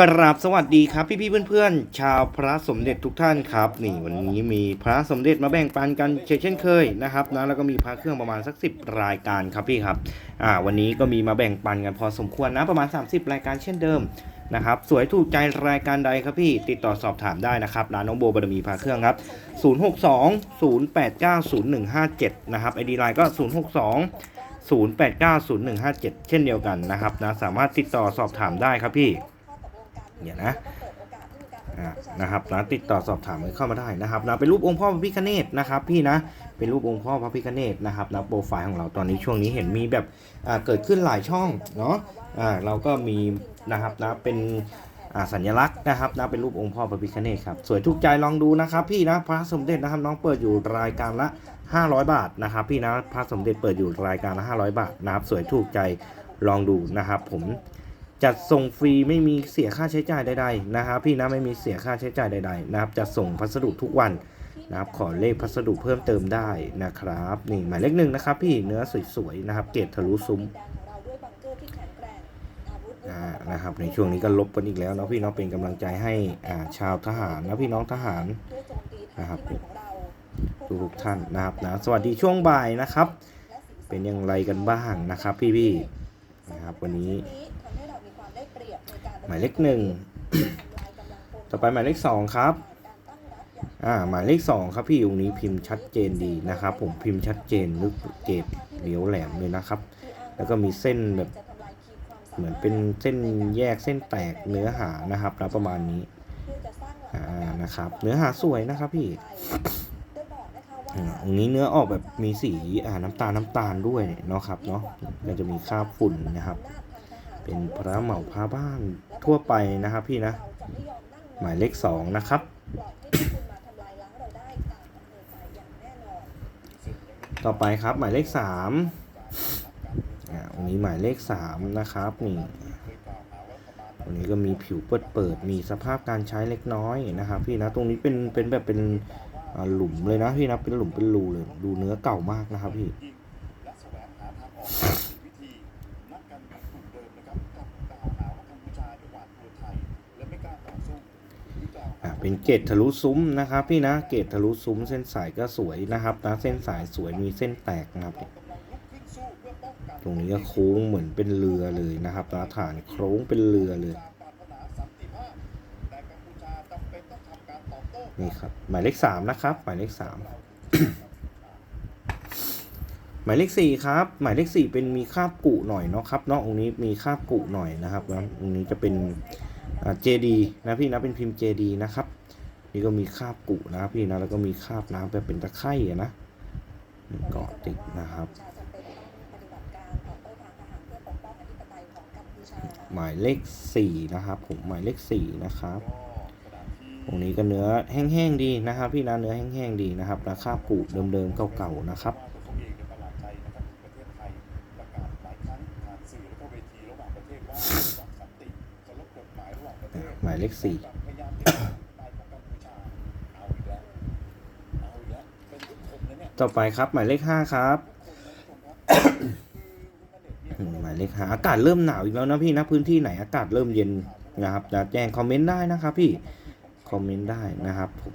กราบสวัสดีครับพี่พี่เพื่อนๆ ชาวพระสมเด็จทุกท่านครับนี่วันนี้มีพระสมเด็จมาแบ่งปันกันเช่นเคยนะครับนะแล้วก็มีพระเครื่องประมาณสักสิบรายการครับพี่ครับอ่าวันนี้ก็มีมาแบ่งปันกันพอสมควรนะประมาณ 30 รายการเช่นเดิมนะครับสวยถูกใจรายการใดครับพี่ติดต่อสอบถามได้นะครับร้านน้องโบบารมีพระเครื่องครับ 062 089 0157 นะครับไอดีไลน์ก็ 062 0890 157เช่นเดียวกันนะครับนะสามารถติดต่อสอบถามได้ครับพี่เดี๋ยนะนะครับนะติดต่อสอบถามเข้ามาได้นะครับนะเป็นรูปองค์พ่อพระพิฆเนศนะครับ พี่นะเป็นรูปองค์พ่อพระพิฆเนศนะครับนะโปรไฟล์ของเราตอนนี้ช่วงนี้เห็นมีแบบอ่าเกิดขึ้นหลายช่องเนาะอ่าเราก็มีนะครับนะเป็นอ่าสัญลักษณ์นะครับนะเป็นรูปองค์พ่อพระพิฆเนศครับสวยทุกใจลองดูนะครับ พี่นะพระสมเด็จนะครับน้องเปิดอยู่รายการละ 500 บาทนะครับ พี่นะพระสมเด็จเปิดอยู่รายการละ500 บาทนะครับสวยถูกใจลองดูนะครับผมจัดส่งฟรีไม่มีเสียค่าใช้จ่ายใดๆนะครับพี่นะไม่มีเสียค่าใช้จ่ายใดๆนะครับจะส่งพัสดุทุกวันนะครับขอเลขพัสดุเพิ่มเติมได้นะครับนี่หมายเลขหนึ่งนะครับ พี่เนื้อสวยๆนะครับ เกรดทะลุซุ้มนะครับในช่วงนี้ก็ลบกันอีกแล้วเนาะพี่น้องเป็นกำลังใจให้ชาวทหารนะพี่น้องทหารนะครับ ทุกท่านนะครับนะสวัสดีช่วงบ่ายนะครับ เป็นอย่างไรกันบ้างนะครับ พี่ๆนะครับวันนี้ หมายเลขหนึ่งต่อไปหมายเลขสองครับอ่าหมายเลขสองครับพี่องค์นี้พิมพ์ชัดเจนดีนะครับ ผมพิมพ์ชัดเจนลึกเกตเหลียวแหลมเลยนะครับ แล้วก็มีเส้นแบบเหมือนเป็นเส้นแยกเส้นแตกเนื้อหานะครับแล้วประมาณนี้อ่านะครับ เนื้อหาสวยนะครับพี่ อ่าองนี้เนื้อออกแบบมีสีอ่าน้ำตาลน้ำตาลด้วยเนาะครับเนาะก็จะมีคราบฝุ่นนะครับ เป็นพระเหมาพระบ้านทั่วไปนะครับพี่นะ หมายเลขสองนะครับ ต่อไปครับหมายเลขสามอ่าวันนี้หมายเลขสามนะครับนี่วันนี้ก็มีผิวเปิดเปิดมีสภาพการใช้เล็กน้อยนะครับ พี่นะตรงนี้เป็นเป็นแบบเป็น หลุมเลยนะพี่นะเป็นหลุมเป็นรูเลย ดูเนื้อเก่ามากนะครับพี่เป็นเกตทะลุซุ้มนะครับ พี่นะเกตทะลุซุ้มเส้นสายก็สวยนะครับนะเส้นสายสวยมีเส้นแตกนะครับ ตรงนี้ก็โค้งเหมือนเป็นเรือเลยนะครับนะฐานโค้งเป็นเรือเลย นี่ครับ หมายเลขสามนะครับ หมายเลขสามหมายเลขสี่ครับ หมายเลขสี่เป็นมีคาบกุหน่อยเนาะครับเนาะองค์นี้มีคาบกุหน่อยนะครับนะองค์นี้จะเป็นเจดีนะพี่นะเป็นพิมพ์เจดีนะครับ นี่ก็มีคาบกุนะพี่นะแล้วก็มีคาบน้ำแบบเป็นตะไคร่อะนะนี่เกาะติดนะครับหมายเลขสี่นะครับผมหมายเลขสี่นะครับ ตรงนี้ก็เนื้อแห้งๆดีนะครับพี่นะเนื้อแห้งๆดีนะครับ ราคาปูเดิมๆเก่าๆนะครับหมายเลขสี่ต่อไปครับหมายเลขห้าครับหมายเลขห้าอากาศเริ่มหนาวอีกแล้วนะพี่นะพื้นที่ไหนอากาศเริ่มเย็นนะครับจะแจ้งคอมเมนต์ได้นะครับพี่ คอมเมนต์ได้นะครับผม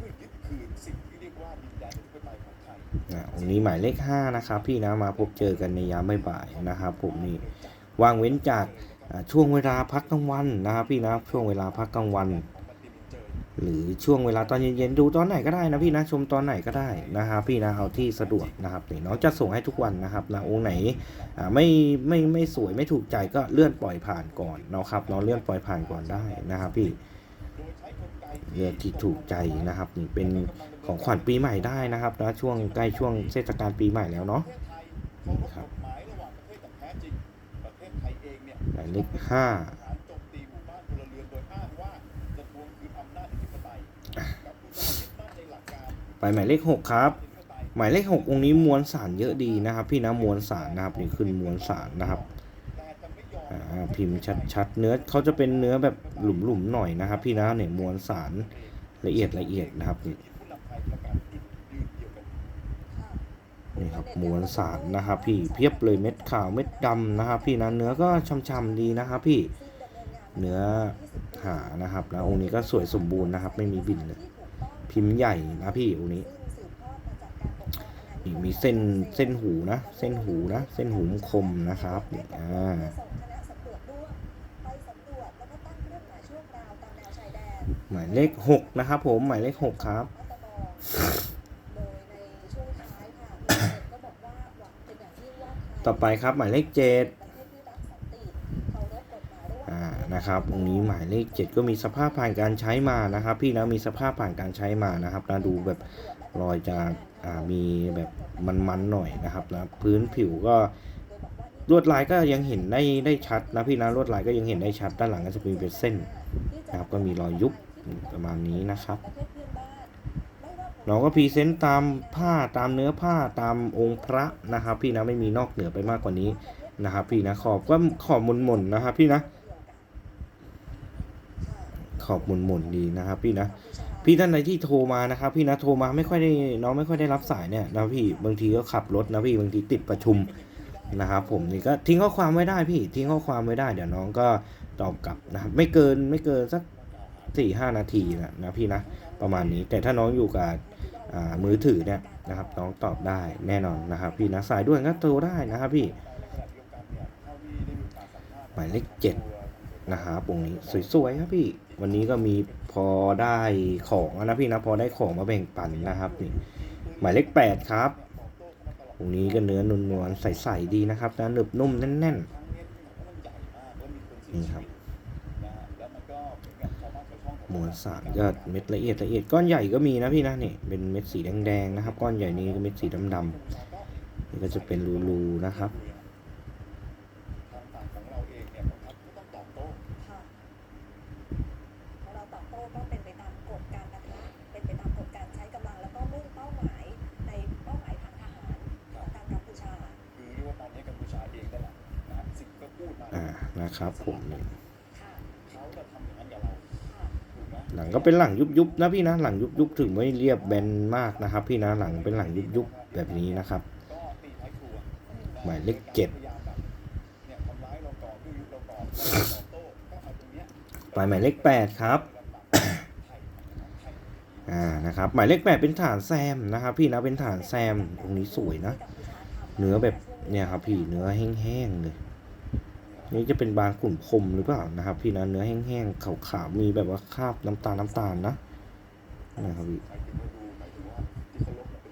อยึดคืนสิ่งที่เรียกว่าดินแดนอธิปไตยของไทยอ่าองค์นี้หมายเลขห้านะครับพี่นะมาพบเจอกันในยามบ่ายนะครับผมนี่วางเว้นจากช่วงเวลาพักกลางวันนะครับพี่นะช่วงเวลาพักกลางวัน หรือช่วงเวลาตอนเย็นๆดูตอนไหนก็ได้นะพี่นะชมตอนไหนก็ได้นะครับพี่นะเอาที่สะดวกนะครับนี่น้องจะส่งให้ทุกวันนะครับนะองค์ไหนไม่ไม่ไม่สวยไม่ถูกใจก็เลื่อนปล่อยผ่านก่อนเนาะครับน้องเลื่อนปล่อยผ่านก่อนได้นะครับพี่ เลือกที่ถูกใจนะครับนี่เป็นของขวัญปีใหม่ได้นะครับนะช่วงใกล้ช่วงเทศกาลปีใหม่แล้วเนาะนี่ครับหมายเลขห้าหมายอ้างว่าจะทวงคืนอำนาจอธิปไปหมายเลขหกครับ หมายเลขหกองค์นี้มวลสารเยอะดีนะครับ พี่นะมวลสารนะครับนี่ขึ้นมวลสารนะครับ แต่จะไม่ยอม อ่า พิมพ์ชัดๆ เนื้อเขาจะเป็นเนื้อแบบหลุมๆหน่อยนะครับ พี่นะเนี่ยมวลสารละเอียดละเอียดนะครับนี่นี่ครับมวลสารนะครับ พี่เพียบเลยเม็ดขาวเม็ดดำนะครับ พี่นะเนื้อก็ช่ำๆดีนะครับ พี่เนื้อหานะครับนะองค์นี้ก็สวยสมบูรณ์นะครับ ไม่มีบินเลยพิมพ์ใหญ่นะพี่องค์นี้นี่มีเส้นเส้นหูนะ เส้นหูนะ เส้นหูคมนะครับอ่า หมายเลขหกนะครับผมหมายเลขหกครับต่อไปครับหมายเลขเจ็ดอ่านะครับตรงนี้หมายเลขเจ็ดก็มีสภาพผ่านการใช้มานะครับ พี่นะมีสภาพผ่านการใช้มานะครับนะดูแบบรอยจะอ่ามีแบบมันๆหน่อยนะครับนะพื้นผิวก็ลวดลายก็ยังเห็นได้ได้ชัดนะพี่นะลวดลายก็ยังเห็นได้ชัดด้านหลังก็จะมีเป็นเส้น นะครับ ก็มีรอยยุบประมาณนี้นะครับ เราก็พรีเซนต์ตามผ้าตามเนื้อผ้าตามองค์พระนะครับ พี่นะไม่มีนอกเหนือไปมากกว่านี้นะครับ พี่นะขอบก็ขอบมุนมุนๆนะครับ พี่นะ ขอบมุนมุนๆดีนะครับ พี่นะพี่ท่านใดที่โทรมานะครับ พี่นะโทรมาไม่ค่อยได้น้องไม่ค่อยได้รับสายเนี่ยนะพี่บางทีก็ขับรถนะพี่บางทีติดประชุมนะครับผมนี่ก็ทิ้งข้อความไว้ได้พี่ทิ้งข้อความไว้ได้เดี๋ยวน้องก็ ตอบกลับนะครับ ไม่เกินไม่เกินสักสี่ห้านาทีนะนะพี่นะประมาณนี้แต่ถ้าน้องอยู่กับมือถือเนี่ยนะครับ น้องตอบได้แน่นอนนะครับ พี่นะสายด่วนก็โทรได้นะครับพี่หมายเลขเจ็ดนะครับวงนี้สวยๆครับพี่ วันนี้ก็มีพอได้ของนะพี่นะพอได้ของมาแบ่งปันนะครับนี่หมายเลขแปดครับวงนี้ก็เนื้อนวลๆใสๆดีนะครับนะหนึบนุ่มแน่นๆนี่ครับ มวลสารก็เม็ดละเอียดละเอียดก้อนใหญ่ก็มีนะพี่นะนี่เป็นเม็ดสีแดงๆนะครับ ก้อนใหญ่นี้ก็เม็ดสีดำๆนี่ก็จะเป็นรูๆนะครับทางฝั่งของเราเองเนี่ยนะครับก็ต้องตอบโต้ค่ะเราตอบโต้ก็เป็นไปตามกฎการปะทะเป็นไปตามกฎการใช้กำลังแล้วก็มุ่งเป้าหมายในเป้าหมายทางทหารของทางกัมพูชาคือเรียกว่าตอนนี้กัมพูชาเองนั่นแหละนะฮะสิ่งก็พูดมาอ่านะครับผม หลังก็เป็นหลังยุบๆนะพี่นะหลังยุบๆถึงไม่เรียบแบนมากนะครับ พี่นะหลังเป็นหลังยุบๆแบบนี้นะครับหมายเลขเจ็ดไปหมายเลขแปดครับอ่านะครับหมายเลขแปดเป็นฐานแซมนะครับพี่นะเป็นฐานแซมตรงนี้สวยนะ เนื้อแบบเนี่ยครับพี่เนื้อแห้งๆเลย นี่จะเป็นบางขุ่นคมหรือเปล่านะครับ พี่นะเนื้อแห้งๆขาวๆมีแบบว่าคราบน้ำตาลน้ำตาลนะนะครับพี่เป็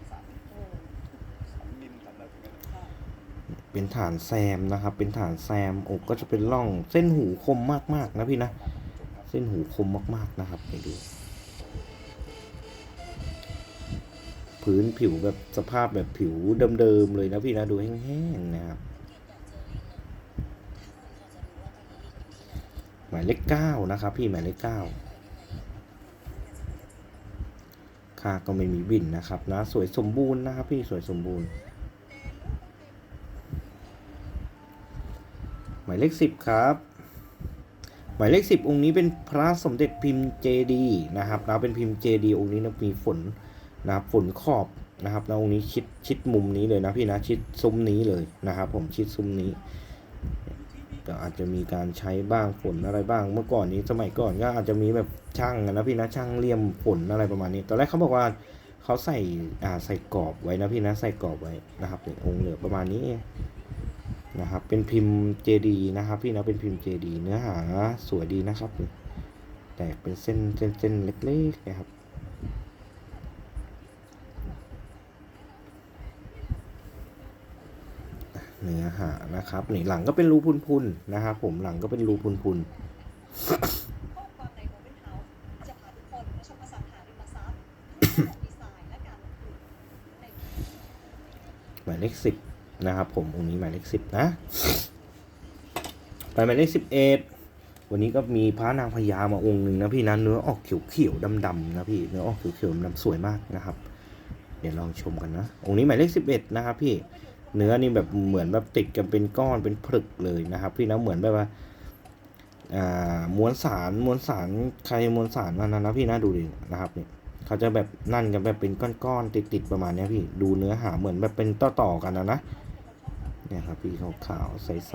นสารอืมสารนินสารอะไรพวกนั้นค่ะเป็นฐานแซมนะครับ เป็นฐานแซมอกก็จะเป็นร่องเส้นหูคมมากๆนะพี่นะ เส้นหูคมมากๆนะครับไปดู พื้นผิวแบบสภาพแบบผิวเดิมๆเลยนะพี่นะดูแห้งๆนะครับ หมายเลขเก้านะครับพี่หมายเลขเก้าค่าก็ไม่มีบินนะครับนะสวยสมบูรณ์นะครับพี่สวยสมบูรณ์ หมายเลขสิบครับ หมายเลขสิบองค์นี้เป็นพระสมเด็จพิมพ์เจดีนะครับนะเป็นพิมพ์เจดีองค์นี้นะมีฝนนะครับฝนขอบนะครับนะองค์นี้ชิดชิดมุมนี้เลยนะพี่นะชิดซุ้มนี้เลยนะครับ ผมชิดซุ้มนี้ ก็อาจจะมีการใช้บ้างฝนอะไรบ้าง เมื่อก่อนนี้สมัยก่อนก็อาจจะมีแบบช่างนะพี่นะช่างเลี่ยมฝนอะไรประมาณนี้ตอนแรกเขาบอกว่าเขาใส่อ่าใส่กรอบไว้นะพี่นะใส่กรอบไว้นะครับเนี่ยองค์เหลือประมาณนี้นะครับเป็นพิมพ์เจดีนะครับ พี่นะเป็นพิมพ์เจดีเนื้อหาสวยดีนะครับ แตกเป็นเส้นเส้นเส้นเล็กๆนะครับ เนื้อ หานะครับนี่หลังก็เป็นรูพุนๆนะครับผมหลังก็เป็นรูพุนข้อความในโมเมนต์เฮาส์จะพาทุกคนมาชมอสังหาริมทรัพย์ทั้งดีไซน์และการลงทุนในๆหมายเลขสิบนะครับผมองค์นี้หมายเลขสิบนะ ไปหมายเลขสิบเอ็ดวันนี้ก็มีพระนางพญามาองค์หนึ่งนะพี่นะเนื้อออกเขียวๆดำๆนะพี่เนื้อออกเขียวๆดำๆสวยมากนะครับ เดี๋ยวลองชมกันนะองค์นี้หมายเลขสิบเอ็ดนะครับพี่ เนื้อนี่แบบเหมือนแบบติดกันเป็นก้อนเป็นผลึกเลยนะครับ พี่นะเหมือนแบบว่าอ่ามวลสารมวลสารใครมวลสารมานะนะพี่นะดูดินะครับเนี่ยเขาจะแบบนั่นกันแบบเป็นก้อนๆติดๆประมาณนี้พี่ดูเนื้อหาเหมือนแบบเป็นต่อๆกันนะนะเนี่ยครับพี่ขาวๆใส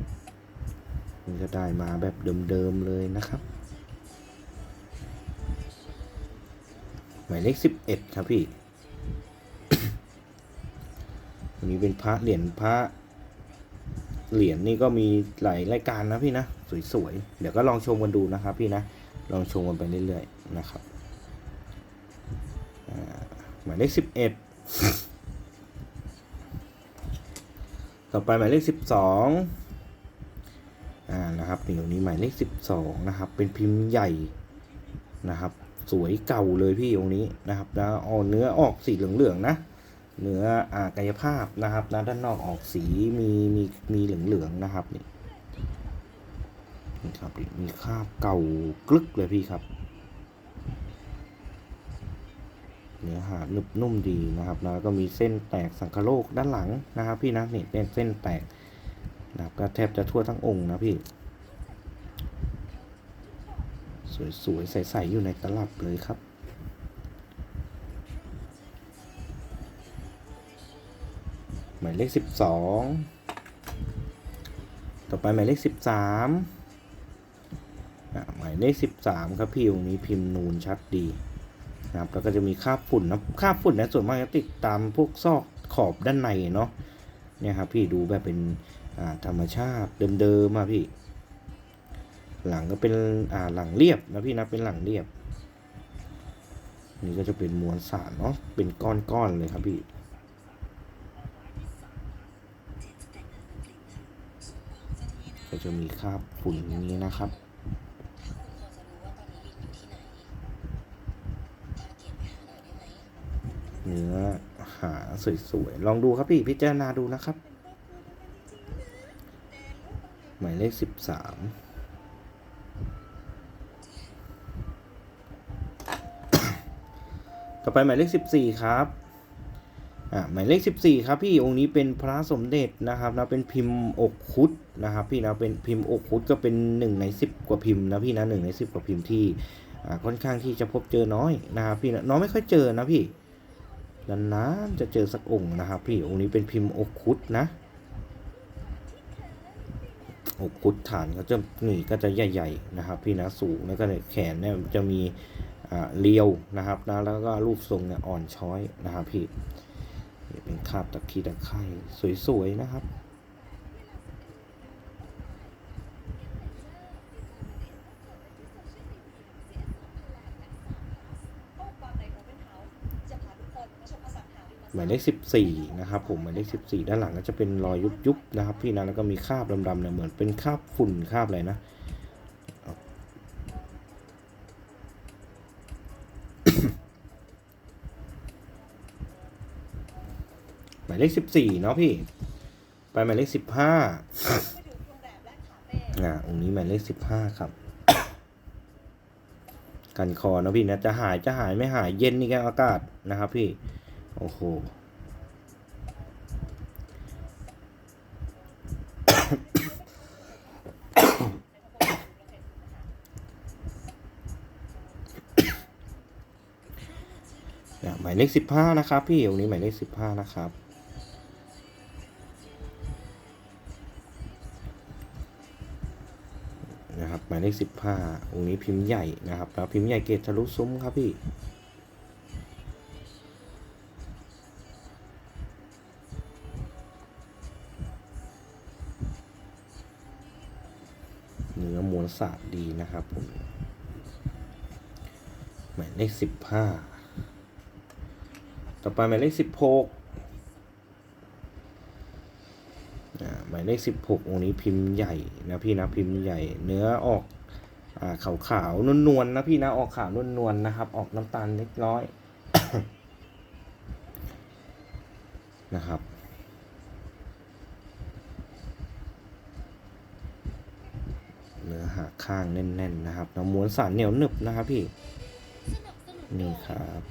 ๆมันจะได้มาแบบเดิมๆเลยนะครับหมายเลขสิบเอ็ดครับพี่ อันนี้เป็นพระเหรียญพระเหรียญนี่ก็มีหลายรายการนะพี่นะ สวยๆ เดี๋ยวก็ลองชมกันดูนะครับพี่นะ ลองชมกันไปเรื่อยๆนะครับหมายเลขสิบเอ็ดต่อไปหมายเลขสิบสองอ่านะครับนี่ตรงนี้หมายเลขสิบสองนะครับ เป็นพิมพ์ใหญ่นะครับ สวยเก่าเลยพี่องค์นี้นะครับแล้วเอาเนื้อออกสีเหลืองๆนะ เนื้ออกายภาพนะครับนะด้านนอกออกสีมีมีมีเหลืองๆนะครับนี่นี่ครับมีคราบเก่ากลึกเลยพี่ครับ เนื้อหาหนึบนุ่มดีนะครับแล้วก็มีเส้นแตกสังคโลกด้านหลังนะครับ พี่นะนี่เป็นเส้นแตกนะครับก็แทบจะทั่วทั้งองค์นะพี่ สวยๆใสๆอยู่ในตลับเลยครับ หมายเลขสิบสองต่อไปหมายเลขสิบสามหมายเลขสิบสามครับพี่ตรงนี้พิมพ์นูนชัดดีนะครับแล้วก็จะมีคราบฝุ่นนะคราบฝุ่นนะส่วนมากจะติดตามพวกซอกขอบด้านในเนาะเนี่ยครับพี่ดูแบบเป็นธรรมชาติเดิมๆมาพี่ หลังก็เป็นหลังเรียบนะพี่นะเป็นหลังเรียบ นี่ก็จะเป็นมวลสารเนาะเป็นก้อนๆเลยครับพี่ ก็จะมีคราบฝุ่นนี้นะครับเนื้อหาสวยๆ ลองดูครับพี่พิจารณาดูนะครับ หมายเลขสิบสามต่อไปหมายเลขสิบสี่ครับ อ่าหมายเลขสิบสี่ครับพี่องค์นี้เป็นพระสมเด็จนะครับนะเป็นพิมพ์อกคุดนะครับ พี่นะเป็นพิมพ์อกคุดก็เป็นหนึ่งในสิบกว่าพิมพ์นะพี่นะหนึ่งในสิบกว่าพิมพ์ที่ค่อนข้างที่จะพบเจอน้อยนะครับพี่นะน้องไม่ค่อยเจอนะพี่นานๆจะเจอสักองค์นะครับ พี่องค์นี้เป็นพิมพ์อกคุดนะอกคุดฐานก็จะนี่ก็จะใหญ่ ๆ นะครับ พี่นะสูงแล้วก็แขนเนี่ยจะมีเรียวนะครับนะแล้วก็รูปทรงเนี่ยอ่อนช้อยนะครับพี่ เป็นคาบตะคีตะไคร่สวย ๆ นะครับหมทรัพย์หมายเลขสิบสี่นะครับผมหมายเลขสิบสี่ด้านหลังก็จะเป็นรอยยุบๆนะครับ พี่นะแล้วก็มีคราบดำๆเนี่ยเหมือนเป็นคราบฝุ่นคราบอะไรนะ มายเลขสิบสี่เนาะพี่ ไปหมายเลขสิบห้าไปถึงโรงแรมและคาเฟ่อ่าองค์นี้หมายเลขสิบห้าครับ กันคอนะพี่นะจะหายจะหายไม่หายเย็นนี่แกอากาศนะครับพี่ โอ้โหเนี่ยหมายเลขสิบห้านะครับ พี่องค์นี้หมายเลขสิบห้านะครับ เลขสิบห้าองค์นี้พิมพ์ใหญ่นะครับแล้วพิมพ์ใหญ่เกตทะลุซุ้มครับพี่เนื้อมวลสารดีนะครับผมหมายเลขสิบห้าต่อไปหมายเลขสิบหก อ่ายเลขสิบหกองค์นี้พิมพ์ใหญ่นะพี่นะพิมพ์ใหญ่เนื้อออกอ่าขาวขาวๆนวลนะพี่นะออกขาวนวลๆนะครับ ออกน้ำตาลเล็กน้อยนะครับเนื้อหาข้างแน่น ๆ นะครับแล้วม้วนสารเหนียวหนึบนะครับพี่ นี่ครับ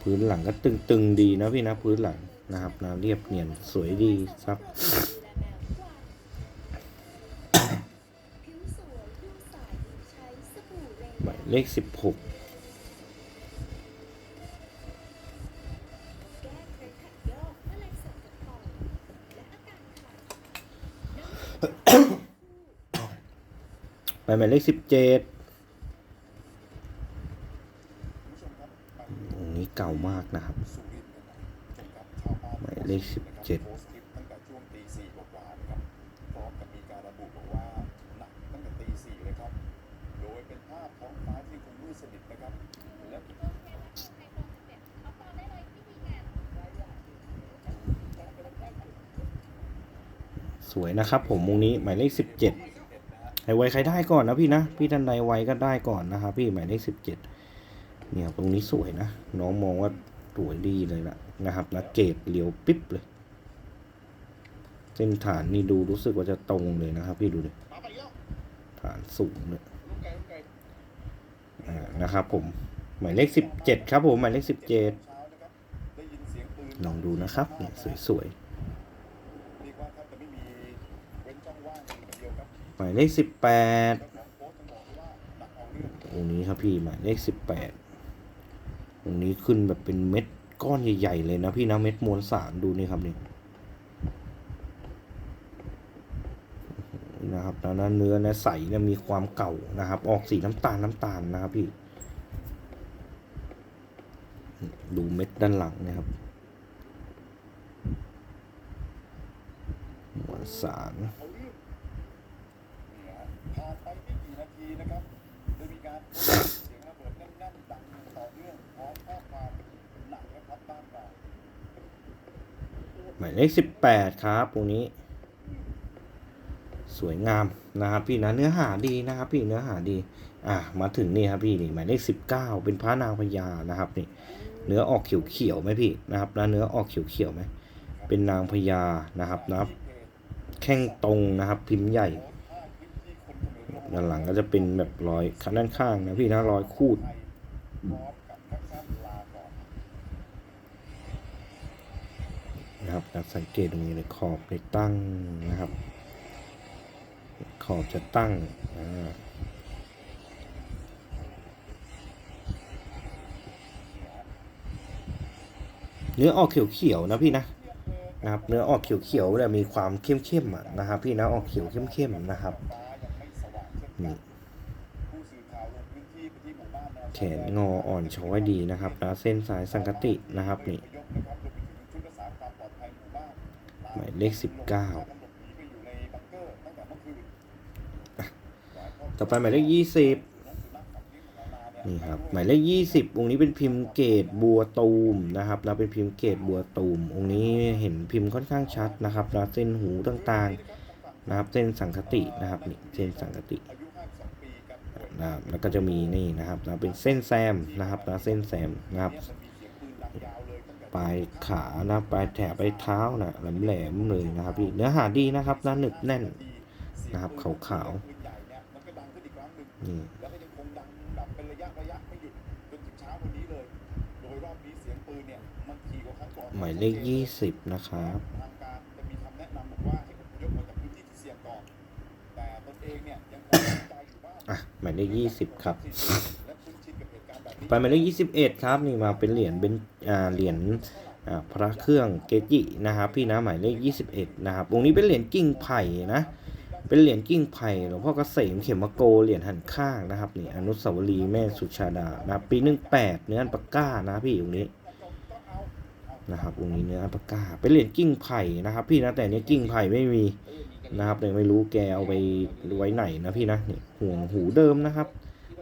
พื้นหลังก็ตึง ๆ ดีนะพี่นะ พื้นหลัง นะครับนะเรียบเนียนสวยดีครับ หมายเลขสิบหกไปหมายเลขสิบเจ็ด คุณผู้ชมครับไป องค์นี้เก่ามากนะครับ สุรินทร์กันหน่อยชมครับชาวบ้าน หมายเลขสิบเจ็ด โพสต์คลิปตั้งแต่ช่วงตีสี่กว่าๆนะครับพร้อมกับมีการระบุบอกว่าหนักตั้งแต่ตีสี่เลยครับ โดย เป็นภาพท้องฟ้าที่คงมืดสนิทนะครับและสวยนะครับผมมุงนี้หมายเลขสิบเจ็ดใครไวใครได้ก่อนนะพี่นะ พี่ทันใดไวก็ได้ก่อนนะครับพี่หมายเลขสิบเจ็ดเนี่ยตรงนี้สวยนะ น้องมองว่าสวยดีเลยละนะครับนะเกรดเหลียวปิ๊บเลย เส้นฐานนี่ดูรู้สึกว่าจะตรงเลยนะครับ พี่ดูดิมาไปแล้วฐานสูงเลย ลูกไก่ลูกไก่ อ่า นะครับผมหมายเลขสิบเจ็ดครับผมหมายเลขสิบเจ็ดลองดูนะครับเนี่ยสวยเรียกว่าแทบจะไม่มีเว้นช่องว่างเลยทีเดียวครับๆหมายเลขสิบแปดตรงตรงนี้ครับพี่หมายเลขสิบแปดตรงนี้ขึ้นแบบเป็นเม็ดก้อนใหญ่ ๆ เลยนะพี่นะเม็ดมวลสารดูนี่ครับนี่ นะครับแล้วนะเนื้อเนะใสเนี่ยมีความเก่านะครับ ออกสีน้ำตาลน้ำตาลนะครับพี่ ดูเม็ดด้านหลังนะครับมวลสารเอาเรื่องเนี่ยฮะผ่านไปไม่กี่นาทีนะครับได้มีการเสียงระเบิดแน่นๆดังต่อเนื่องพร้อมข้อความหนักนะครับบ้านเราหมายเลขสิบแปดครับตรงนี้ สวยงามนะครับพี่นะเนื้อหาดีนะครับพี่เนื้อหาดีอะมาถึงนี่ครับพี่นี่หมายเลขสิบเก้าเป็นพระนางพญานะครับนี่เนื้อออกเขียวๆไหมพี่นะครับนะเนื้อออกเขียวๆไหมเป็นนางพญานะครับนะครับแข้งตรงนะครับพิมพ์ใหญ่ด้านหลังก็จะเป็นแบบรอยด้านข้างนะพี่นะรอยคูดนะครับสังเกตตรงนี้เลยขอบในตั้งนะครับ ขอบจะตั้งเนื้อออกเขียวๆนะพี่นะนะครับเนื้อออกเขียวๆแต่มีความเข้มๆนะครับ พี่นะออกเขียวเข้มๆนะครับนี่แขนงออ่อนช้อยดีนะครับนะเส้นสายสังกตินะครับนี่หมายเลขสิบเก้า หลบหนีไปอยู่ในบังเกอร์ตั้งแต่เมื่อคืน ต่อไปหมายเลขยี่สิบนี่ครับหมายเลขยี่สิบองค์นี้เป็นพิมพ์เกตบัวตูมนะครับเราเป็นพิมพ์เกตบัวตูม องค์นี้เห็นพิมพ์ค่อนข้างชัดนะครับแล้วเส้นหูต่างๆนะครับเส้นสังคตินะครับนี่เส้นสังคตินะครับแล้วก็จะมีนี่นะครับนะเป็นเส้นแซมนะครับนะเส้นแซมนะครับปลยตั้งแต่ปลายขานะปลายแถบปลายเท้านะแหลมๆเลยนะครับพี่เนื้อหาดีนะครับนะหนึบแน่นนะครับขาวๆ นึ่งนี่แล้วก็ยังคงดังแบบเป็นระยะระยะไม่หยุดจนถึงเช้าวันนี้เลย โดยรอบนี้เสียงปืนเนี่ยมันถี่กว่าครั้งก่อนหมายเลขยี่สิบนะครับทางการจะมีคำแนะนำบอกว่าให้อพยพออกจากพื้นที่ที่เสี่ยงก่อนแต่ตนเองเนี่ยยังคงตั้งใจอยู่บ้านอะหมายเลขยี่สิบครับและคุ้นชินกับเหตุการณ์แบบนี้ไปหมายเลข21ครับนี่มาเป็นเหรียญเป็นอ่าเหรียญอ่าพระเครื่องเกจินะครับพี่นะหมายเลข 21 นะครับองค์นี้เป็นเหรียญกิ่งไผ่นะ เป็นเหรียญกิ่งไผ่หลวงพ่อเกษมเขมโกเหรียญหันข้างนะครับนี่อนุสาวรีย์แม่สุชาดานะครับปี18เนื้ออันปาก้านะพี่องนี้นะครับองค์นี้เนื้ออันปาก้า เป็นเหรียญกิ่งไผ่นะครับ พี่นะแต่เนี้ยกิ่งไผ่ไม่มีนะครับแต่ไม่รู้แกเอาไปไว้ไหนนะพี่นะนี่ห่วงหูเดิมนะครับ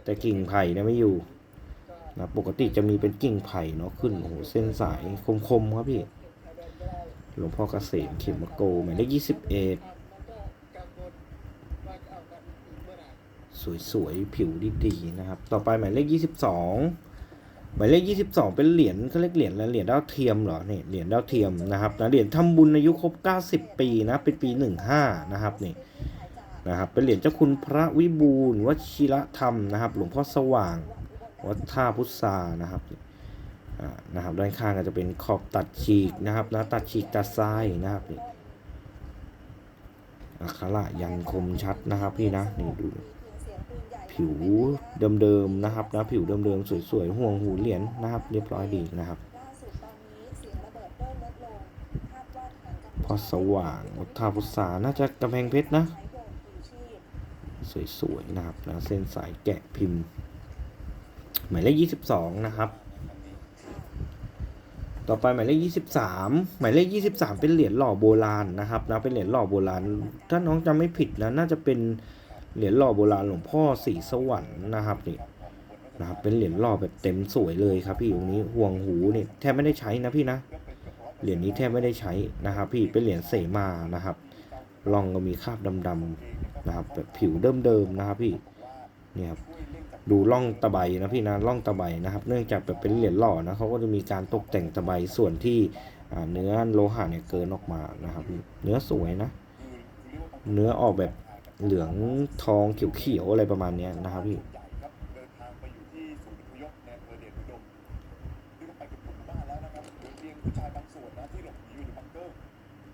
แต่กิ่งไผ่เนี่ยไม่อยู่นะปกติจะมีเป็นกิ่งไผ่เนาะขึ้นโอ้โหเส้นสายคมๆครับพี่หลวงพ่อเกษมเขมโกหมายเลขยี่สิบเอ็ด สวยๆ ผิวดีๆนะครับ ต่อไปหมายเลขยี่สิบสองหมายเลขยี่สิบสองเป็นเหรียญเขาเรียกเหรียญอะไรเหรียญดาวเทียมเหรอเนี่ยเหรียญดาวเทียมนะครับนะเหรียญทำบุญอายุครบเก้าสิบปีนะเป็นปีหนึ่งห้านะครับนี่นะครับเป็นเหรียญเจ้าคุณพระวิบูลวชิระธรรมนะครับหลวงพ่อสว่างวัดท่าพุทรานะครับอ่านะครับด้านข้างก็จะเป็นขอบตัดฉีกนะครับนะตัดฉีกตัดทรายนะครับนี่อักขระยันคมชัดนะครับพี่นะนี่ดู ผิวเดิมๆนะครับนะผิวเดิมๆสวยๆห่วงหูเหรียญนะครับ เรียบร้อยดีนะครับล่าสุดตอนนี้เสียงระเบิดเริ่มลดลงคาดว่าทางกัมพอสว่างวัฒาพุษาน่าจะกำแพงเพชรนะ สวยๆนะครับนะเส้นสายแกะพิมพ์ หมายเลข22นะครับ ต่อไปหมายเลข23หมายเลข23เป็นเหรียญหล่อโบราณนะครับนะเป็นเหรียญหล่อโบราณ ถ้าน้องจำไม่ผิดนะน่าจะเป็น เหรียญหล่อโบราณหลวงพ่อสีสวรรค์นะครับนี่นะครับเป็นเหรียญหล่อแบบเต็มสวยเลยครับพี่องค์นี้ห่วงหูนี่แทบไม่ได้ใช้นะพี่นะเหรียญนี้แทบไม่ได้ใช้นะครับ พี่เป็นเหรียญเสมานะครับลองก็มีคราบดำๆนะครับแบบผิวเดิมๆนะครับพี่เนี่ยครับดูร่องตะไบนะพี่นะร่องตะไบนะครับ เนื่องจากแบบเป็นเหรียญหล่อนะเขาก็จะมีการตกแต่งตะไบส่วนที่เนื้อโลหะเนี่ยเกินออกมานะครับ เนื้อสวยนะ เนื้อออกแบบ เหลืองทองเขียวๆอะไรประมาณนี้นะครับพี่หญ่ครับเดินทายู่ที่ศูนย์อพยพในอำเภอเดชอุดมนี่ก็ไปกับกลุ่มบ้านะครับโดยเพียงผู้ชายบางส่วนนะที่หลบหนีอยู่ในบังเกอร์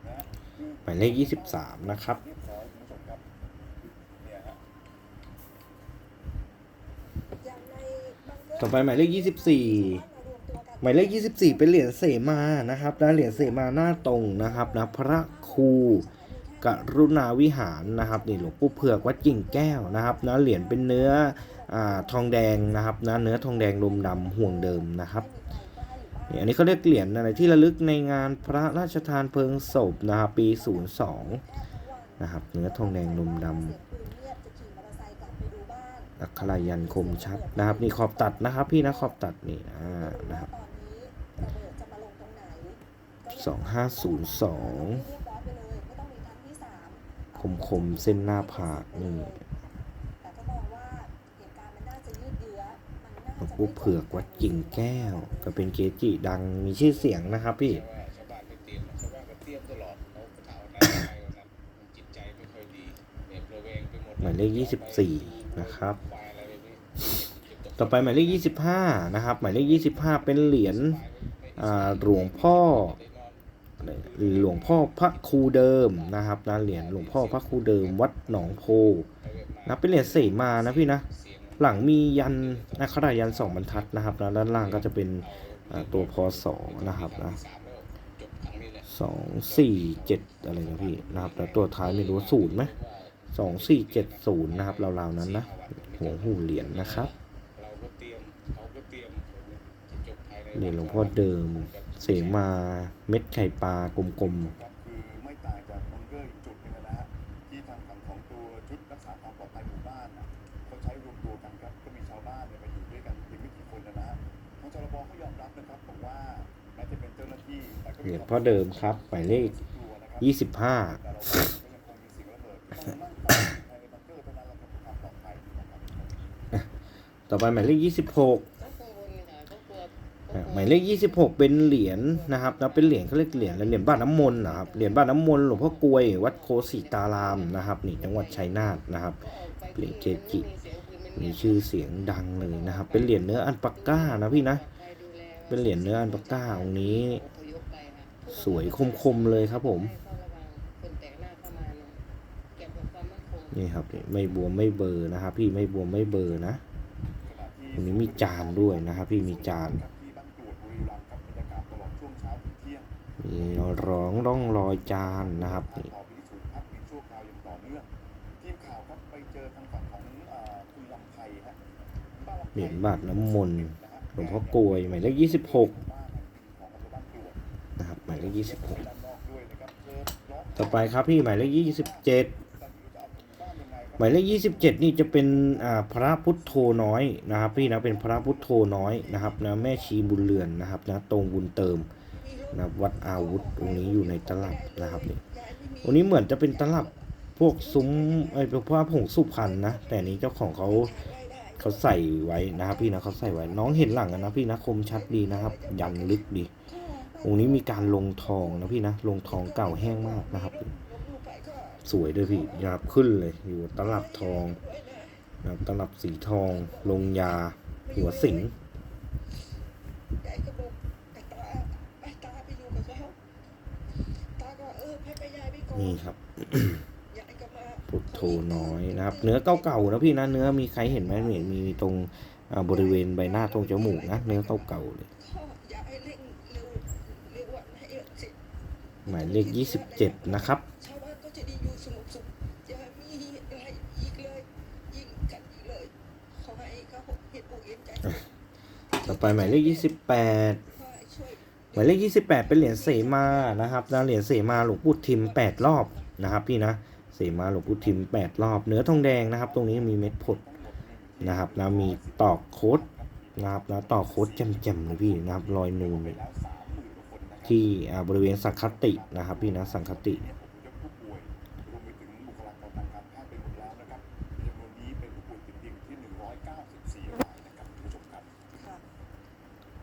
นะคือหมายเลข23นะครับเรียบร้อยคุณผู้ชมครับเนี่ยฮะอย่างในบังเกอร์ต่อไปหมายเลข24หมายเลข24เป็นเหรียญเสมานะครับนะเหรียญเสมาหน้าตรงนะครับนะพระครู กรุณาวิหารนะครับนี่หลวงปู่เผือกวัดกิ่งแก้วนะครับนะเหรียญเป็นเนื้ออทองแดงนะครับนะเนื้อทองแดงลมดำห่วงเดิมนะครับนี่อันนี้เขาเรียกเหรียญอะไรที่ระลึกในงานพระราชทานเพลิงศพนะครับปี 02นะครับเนื้อทองแดงลมดำอเตอร์ไซค์กลักขรายันคมชัดนะครับนี่ขอบตัดนะครับพี่นะขอบตัดนี่นะครับสองห้าศูนย์สอง คมคมๆเส้นหน้าผากนี่หนน่าจะยืดเยื้อมันน่าหลวงปู่เผือกวัดกิ่งแก้ว ก็เป็นเกจิดังมีชื่อเสียงนะครับพี่หมายเลขยี่สิบสี่นะครับ ต่อไปหมายเลขยี่สิบห้านะครับ หมายเลขยี่สิบห้าเป็นเหรียญหลวงพ่อ หลวงพ่อพระครูเดิมนะครับนะเหรียญหลวงพ่อพระครูเดิม วัดหนองโพนะเป็นเหรียญเสมานะพี่นะหลังมียันนาครายันสองบรรทัดนะครับแล้วด้านล่างก็จะเป็นตัวพศนะครับนะสามแล้วจบครั้งนี้แหละสองสี่เจ็ดอะไรนะพี่นะครับแล้วตัวท้ายไม่รู้ศูนย์ไหมสองสี่เจ็ดศูนย์นะครับราวๆนั้นนะหัวหูเหรียญนะครับนเหรียญหลวงพ่อเดิม เสมาเม็ดไข่ปลากลมครับคือไม่ต่างจากบังเกอร์อีกจุดหนึงนะฮะที่ทางฝั่งของตัวชุดรักษาความปลอดภัยหมู่บ้านน่ะเขาใช้รวมตัวกันครับก็มีชาวบ้านเนี่ยมาอยู่ด้วยกันเพียงไม่กี่คนนะฮะทางจรบเขายอมรับนะครับบอกว่าแม้จะเป็นเจ้าหน้าที่แต่ก็ๆเหมีรียญพ่อเดิมครับหมายเลข กลัวนะครับยี่สิบห้าแต่เราก็ยังคงมีเสียงระเบิดต้องนั่งเฝ้าภายในบังเกอร์เท่านั้นแหละครับเพื่อความปลอดภัยนะครับ ต่อไปหมายเลขยี่สิบ หมายเลขยี่สิบหกเป็นเหรียญนะครับนะเป็นเหรียญเขาเรียกเหรียญเหรียญบ้านน้ำมนต์นะครับเหรียญบ้านน้ำมนต์หลวงพ่อกลวยวัดโคสิตารามนะครับนี่จังหวัดชัยนาทนะครับเหรียญเกจิมีชื่อเสียงดังเลยนะครับ เป็นเหรียญเนื้ออันปากก้านะพี่นะ เป็นเหรียญเนื้ออันปากก้าองค์นี้ สวยคมๆเลยครับผมนี่ครับไม่บวมไม่เบอร์นะครับ พี่ไม่บวมไม่เบอร์นะอันนี้มีจานด้วยนะครับ พี่มีจาน มีร้องร่องรอยจานนะครับนี่เหรียญบาทน้ำมนต์หลวงพ่อกลวยหมายเลขยี่สิบหกนะครับหมายเลขยี่สิบหกต่อไปครับพี่หมายเลขยี่สิบเจ็ดหมายเลขยี่สิบเจ็ดนี่จะเป็นพระพุทโธน้อยนะครับ พี่นะเป็นพระพุทโธน้อยนะครับนะแม่ชีบุญเรือนนะครับนะตรงบุญเติม นะวัดอาวุธตรงนี้อยู่ในตลับนะครับนี่ตรงนี้เหมือนจะเป็นตลับพวกซุ้มไอ้พวกผงสุพรรณนะ แต่นี้เจ้าของเขาเขาใส่ไว้นะครับพี่นะเขาใส่ไว้ น้องเห็นหลังนะพี่นะคมชัดดีนะครับ ยันลึกดีองค์นี้มีการลงทองนะพี่นะลงทองเก่าแห้งมากนะครับ สวยด้วยพี่ยาบขึ้นเลยอยู่ตลับทองนะครับตลับสีทอง ลงยา หัวสิง ยายก็บอกไอ้ตาไอ้ตาไปอยู่กับเขาตาก็เออให้ไปยายไปก่อ นนี่ครับยายก็มาพุทโธน้อยนะครับ เนื้อเก่าๆนะพี่นะ เนื้อมีใครเห็นไหมเห็นมีตรงอ่าบริเวณใบหน้าตรงจมูกนะ เนื้อเก่าๆเลยข้ออยากให้เร่งเร็วเร็ววันให้เสร็จหมายเลข27นะครับชาวบ้านก็จะได้อยู่สงบสุขอย่ามีอะไรอีกเลยยิ่งกันอีกเลยขอให้เขาเห็นอกเห็นใจต่อไปห มายเลข28ขอให้ช่วยหมายเลข28เป็นเหรียญเสมานะครับนะเหรียญเสมาหลวงปู่ทิม8รอบนะครับพี่นะเสมาหลวงปู่ทิม8รอบ เนื้อทองแดงนะครับ ตรงนี้มีเม็ดผดนะครับนะมีตอกโคดนะครับนะตอกโคดแจ่มๆเลยพี่นะครับรอยนูนที่บริเวณสังคตินะครับพี่นะสังคติ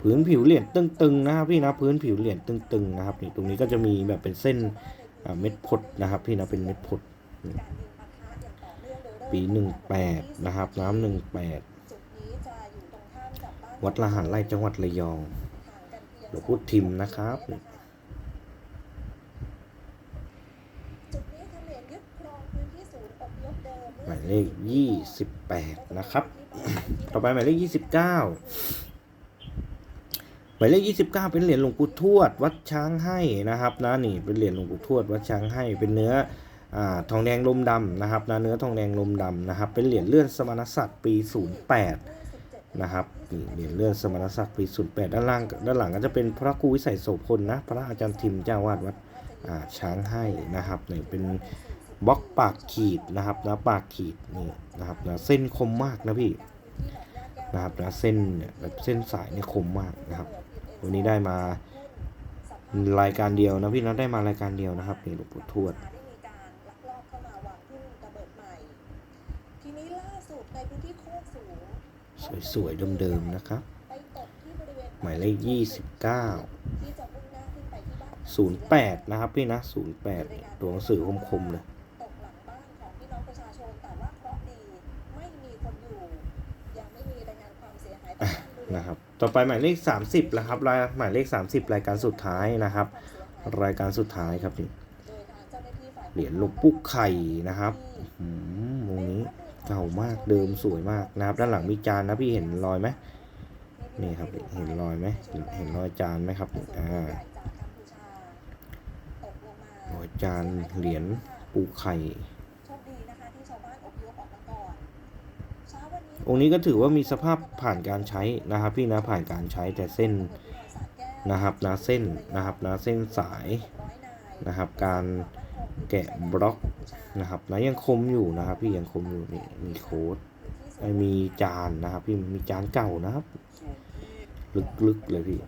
พื้นผิวเหรียญตึงๆนะครับพี่นะพื้นผิวเหรียญตึงๆนะครับนี่ตรงนี้ก็จะมีแบบเป็นเส้นเม็ดผดนะครับ พี่นะเป็นเม็ดผดปะทะอย่างต่อเนื่งโดยเริ่มปี18นะครับ น้ำ18จุดนี้จะอยู่งข้ามกับบ้านวัดละหารไร่จังหวัดระยองห่างพียงหลวงปู่ทิมนะครับจุดนี้เขมรยึดครองพื้นที่ศูนย์อพยพเดิมหมายเลข 28 นะครับ ต่อไปหมายเลข 29หมายเลข29 เป็นเหรียญหลวงปู่ทวด วัดช้างให้นะครับนะนี่เป็นเหรียญหลวงปู่ทวด วัดช้างให้เป็นเนื้ออ่ทองแดงลมดำนะครับนะเนื้อทองแดงลมดำนะครับ เป็นเหรียญเลื่อนสมณศักดิ์ปี 08 นะครับนี่เหรียญเลื่อนสมณศักดิ์ปี 08 ด้านล่างด้านหลังก็จะเป็นพระครูวิสัยโสพลนะพระอาจารย์ทิมเจ้าวาดวัดอ่าช้างให้นะครับนี่เป็นบล็อกปากขีดนะครับนะปากขีดนี่นะครับนะเส้นคมมากนะพี่นะครับนะเส้นเนี่ยแบบเส้นสายเนี่ยคมมากนะครับ วันนี้ได้มารายการเดียวนะพี่นะได้มารายการเดียวนะครับนหลวงปู่ทวดสวยๆเดิมๆนะครับ หมายเลขยี่สิบเก้าศูนย์แปดนะครับพี่นะศูนย์แปดตัวหนังสือคมๆเลย ต่อไปหมายเลข 30แล้วครับรายหมายเลข 30 รายการสุดท้ายนะครับ รายการสุดท้ายครับนี่เหรียญลวงปู่ไข่นะครับอืมวงนี้เก่ามากเดิมสวยมากนะครับ ด้านหลังมีจานนะพี่เห็นรอยไหมนี่ครับเห็นรอยไหมเห็นรอยจานไหมครับอ่ารอยจานเหรียญปูไข่ องค์นี้ก็ถือว่ามีสภาพผ่านการใช้นะครับ พี่นะผ่านการใช้แต่เส้นนะครับนะเส้นนะครับนะเส้นสายนะครับ การแกะบล็อกนะครับนะยังคมอยู่นะครับ พี่ยังคมอยู่นี่มีโค้ดมีจานนะครับ พี่มีจานเก่านะครับ ลึกๆเลยพี่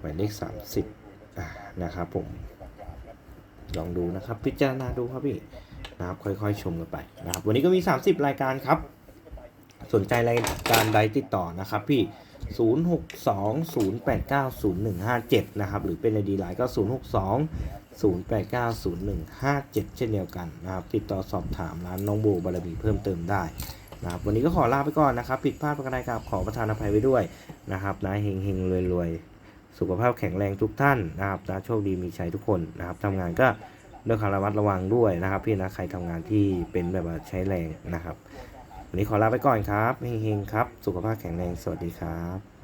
หมายเลข30อ่านะครับผมลองดูนะครับ พิจารณาดูครับพี่นะครับค่อยๆ ชมกันไปนะครับ วันนี้ก็มี 30 รายการครับ สนใจรายการใดติดต่อนะครับพี่ 0620890157 นะครับ หรือเป็นในดีไลน์ก็ 0620890157 เช่นเดียวกันนะครับ ติดต่อสอบถามร้านน้องโบบารมีเพิ่มเติมได้นะครับวันนี้ก็ขอลาไปก่อนนะครับ ผิดพลาดประการใดครับขอประทานอภัยไว้ด้วยนะครับนะเฮงเฮงรวยรวยๆสุขภาพแข็งแรงทุกท่านนะครับนะโชคดีมีชัยทุกคนนะครับทำงานก็ด้วยความระมัดระวังด้วยนะครับ พี่นะใครทำงานที่เป็นแบบใช้แรงนะครับ วันนี้ขอลาไปก่อนครับเฮงๆครับ สุขภาพแข็งแรง สวัสดีครับ